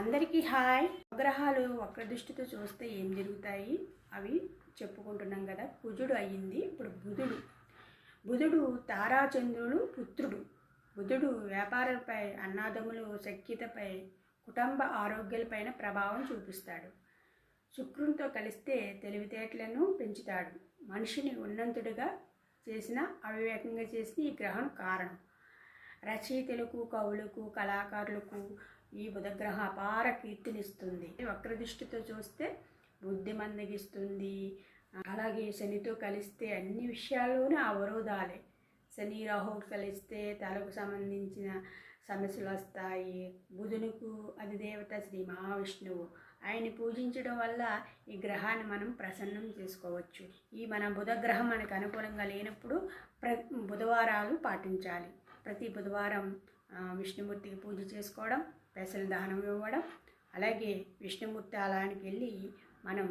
అందరికీ హాయ్. గ్రహాలు వక్ర దృష్టితో చూస్తే ఏం జరుగుతాయి? అవి చెప్పుకుంటున్నాం కదా. కుజుడు అయ్యింది. ఇప్పుడు బుధుడు. బుధుడు తారాచంద్రుడు పుత్రుడు. బుధుడు వ్యాపారాలపై అన్నాదములు సఖ్యతపై కుటుంబ ఆరోగ్యాలపైన ప్రభావం చూపిస్తాడు. శుక్రునితో కలిస్తే తెలివితేటలను పెంచుతాడు. మనిషిని ఉన్నంతుడిగా చేసిన అవివేకంగా చేసిన ఈ గ్రహం కారణం. రచయితలకు కవులకు కళాకారులకు ఈ బుధగ్రహ అపార కీర్తినిస్తుంది. వక్రదృష్టితో చూస్తే బుద్ధి మందగిస్తుంది. అలాగే శనితో కలిస్తే అన్ని విషయాల్లోనూ అవరోధాలే. శని రాహు కలిస్తే తలకు సంబంధించిన సమస్యలు వస్తాయి. బుధునికి అధిదేవత శ్రీ మహావిష్ణువు. ఆయన్ని పూజించడం వల్ల ఈ గ్రహాన్ని మనం ప్రసన్నం చేసుకోవచ్చు. ఈ మన బుధగ్రహం మనకు అనుకూలంగా లేనప్పుడు ప్ర బుధవారాలు పాటించాలి. ప్రతి బుధవారం విష్ణుమూర్తికి పూజ చేసుకోవడం పెసలు దానం ఇవ్వడం అలాగే విష్ణుమూర్తి ఆలయానికి వెళ్ళి మనం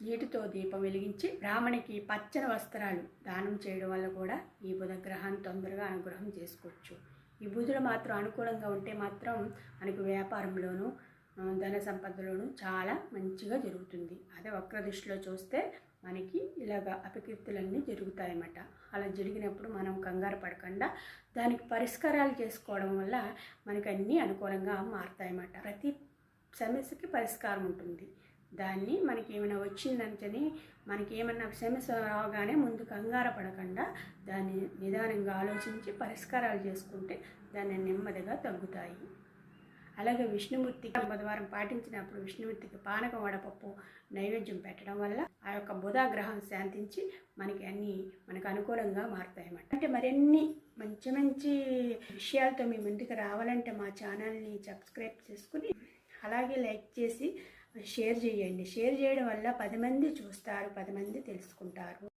నీటితో దీపం వెలిగించి బ్రాహ్మణికి పచ్చని వస్త్రాలు దానం చేయడం వల్ల కూడా ఈ బుధ గ్రహాన్ని తొందరగా అనుగ్రహం చేసుకోవచ్చు. ఈ బుధుడు మాత్రం అనుకూలంగా ఉంటే మాత్రం మనకు వ్యాపారంలోనూ ధన సంపదలోనూ చాలా మంచిగా జరుగుతుంది. అదే వక్ర దృష్టిలో చూస్తే మనకి ఇలాగ అపకీర్తులన్నీ జరుగుతాయన్నమాట. అలా జరిగినప్పుడు మనం కంగారు పడకుండా దానికి పరిష్కారాలు చేసుకోవడం వల్ల మనకి అన్నీ అనుకూలంగా మారుతాయన్నమాట. ప్రతి సమస్యకి పరిష్కారం ఉంటుంది. దాన్ని మనకి ఏమైనా వచ్చిందంటేనే మనకి ఏమన్నా సమస్య రావగానే ముందు కంగారు పడకుండా దాన్ని నిదానంగా ఆలోచించి పరిష్కారాలు చేసుకుంటే దాన్ని నెమ్మదిగా తగ్గుతాయి. అలాగే విష్ణుమూర్తికి బుధవారం పాటించినప్పుడు విష్ణుమూర్తికి పానకం వడపప్పు నైవేద్యం పెట్టడం వల్ల ఆ యొక్క బుధాగ్రహం శాంతించి మనకి అన్నీ మనకు అనుకూలంగా మారుతాయన్నమాట. అంటే మరిన్ని మంచి మంచి విషయాలతో మీ ముందుకు రావాలంటే మా ఛానల్ని సబ్స్క్రైబ్ చేసుకుని అలాగే లైక్ చేసి షేర్ చేయండి. షేర్ చేయడం వల్ల పది మంది చూస్తారు పది మంది తెలుసుకుంటారు.